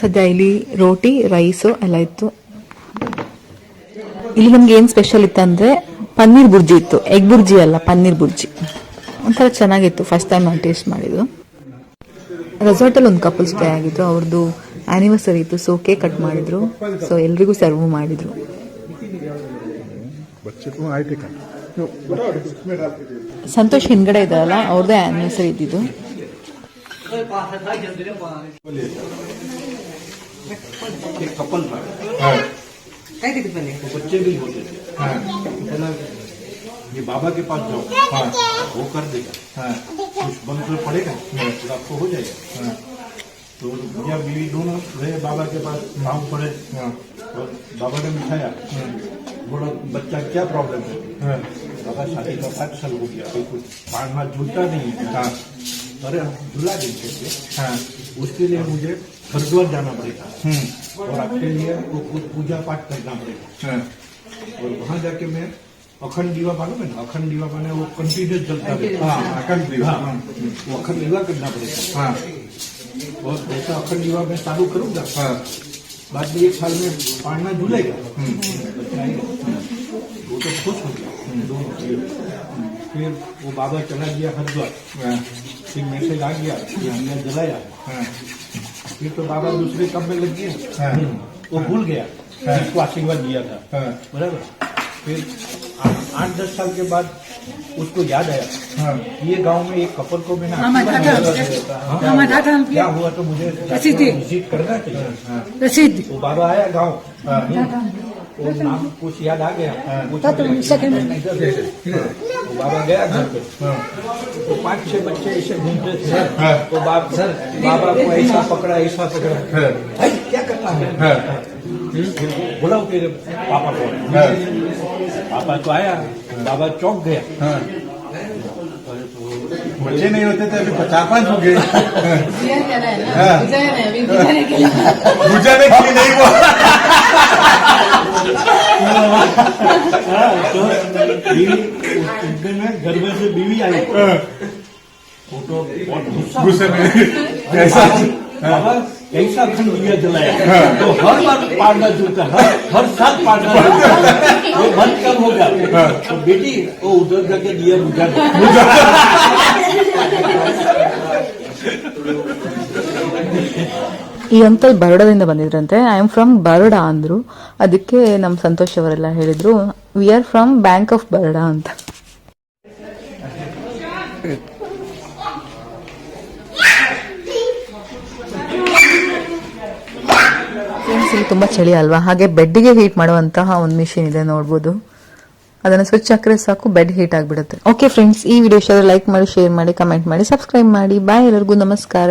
ಸದ್ಯ ಇಲ್ಲಿ ರೋಟಿ ರೈಸು ಎಲ್ಲ ಇತ್ತು ಇಲ್ಲಿ ನಮ್ಗೆ ಏನು ಸ್ಪೆಷಲ್ ಇತ್ತಂದ್ರೆ ಪನ್ನೀರ್ ಬುರ್ಜಿ ಇತ್ತು. ಎಗ್ ಬುರ್ಜಿ ಅಲ್ಲ ಪನ್ನೀರ್ ಬುರ್ಜಿ. ಒಂಥರ ಚೆನ್ನಾಗಿತ್ತು. ಫಸ್ಟ್ ಟೈಮ್ ನಾನು ಟೇಸ್ಟ್ ಮಾಡಿದ್ದು. ರೆಸಾರ್ಟಲ್ಲಿ ಒಂದು ಕಪಲ್ ಸ್ಟೇ ಆಗಿತ್ತು. ಅವ್ರದ್ದು ಆನಿವರ್ಸರಿ ಇತ್ತು ಸೊ ಕೇಕ್ ಕಟ್ ಮಾಡಿದ್ರು ಸೊ ಎಲ್ರಿಗೂ ಸರ್ವ್ ಮಾಡಿದ್ರು ಸಂತೋಷ್ ಹಿಂದ್ಗಡೆ ಇದ್ದಾರಲ್ಲ ಅವ್ರದ್ದೇ ಆನಿವರ್ಸರಿ ಇದ್ದಿದ್ದು काय किती पहिले बच्चे भी होते थे है ना ये बाबा के पास जाओ वो कर देगा कुछ बंद तो पड़ेगा तो आपको हो जाएगा तो भैया बीवी दोनों गए बाबा के पास नाम पड़े। और बाबा ने बिठाया। बोला बच्चा क्या प्रॉब्लम है? बाबा शादी का पाँच साल हो गया कुछ पाँच झूलता नहीं है। अरे हम झूला देते थे। उसके लिए मुझे हरिद्वार जाना पड़ेगा। और आपके लिए वो कुछ पूजा पाठ करना पड़ेगा। और वहाँ जाके मैं अखंड दीवा मालूम है ना अखंड दीवा माने वो कंटिन्यूस जलता रहता है। अखंड दीवा। वो अखंड दीवा करना पड़ेगा। और जैसा अखंड दीवा मैं चालू करूँगा। हाँ। बाद में एक साल में पाड़ना झूलेगा। वो तो खुश हो गया। दोनों फिर वो बाबा चला गया हरिद्वार फिर मैसेज आ गया कि हमने जलाया। फिर तो बाबा दूसरे काम में लग गया वो भूल गया। जिसको आशीर्वाद दिया था। बराबर। फिर आठ दस साल के बाद उसको याद आया। हाँ। ये गाँव में एक कपल को मैंने दिया हाँ, क्या हुआ तो मुझे विज़िट करना चाहिए। तो बाबा आया गाँव। वो नाम कुछ याद आ गया। पूछा तो बाबा गया घर पे। तो पाँच छह बच्चे ऐसे घूमते थे। तो बाप सर। बाबा को ऐसा पकड़ा ऐसा पकड़ा। भाई क्या करना है? बुलाओ तेरे पापा को। पापा तो आया। बाबा चौंक गया। बच्चे नहीं होते थे अभी पचास पाँच हो गए। बुझाने के लिए नहीं हुआ। उस दिन में घर में से बीवी आई। फ़ोटो बहुत गुस्से में ऐसा बाबा ऐसा खंड दिया जलाया तो हर बार पाड़ना जूता हर हर साल पाड़ना जूता वो बंद कब होगा तो बेटी वो उधर जाके दिया बुझा दो। ಈ uncle ಬರೋಡದಿಂದ ಬಂದಿದ್ರಂತೆ I am from Baroda ಅಂದ್ರು ಅದಕ್ಕೆ ನಮ್ಮ ಸಂತೋಷ್ ಅವರೆಲ್ಲ ಹೇಳಿದ್ರು we are from bank of Baroda ಅಂತ ಇಲ್ಲಿ ತುಂಬಾ ಚಳಿ ಅಲ್ವಾ? ಹಾಗೆ ಬೆಡ್ಗೆ ಹೀಟ್ ಮಾಡುವಂತಹ ಒಂದು ಮಿಷಿನ್ ಇದೆ ನೋಡ್ಬೋದು. ಅದನ್ನ ಸ್ವಿಚ್ ಹಾಕ್ರೆ ಸಾಕು ಬೆಡ್ ಹೀಟ್ ಆಗಿಬಿಡುತ್ತೆ. ಓಕೆ ಫ್ರೆಂಡ್ಸ್ ಈ ವಿಡಿಯೋ ಲೈಕ್ ಮಾಡಿ ಶೇರ್ ಮಾಡಿ ಕಮೆಂಟ್ ಮಾಡಿ ಸಬ್ಸ್ಕ್ರೈಬ್ ಮಾಡಿ. ಬಾಯ್ ಎಲ್ಲರಿಗೂ, ನಮಸ್ಕಾರ.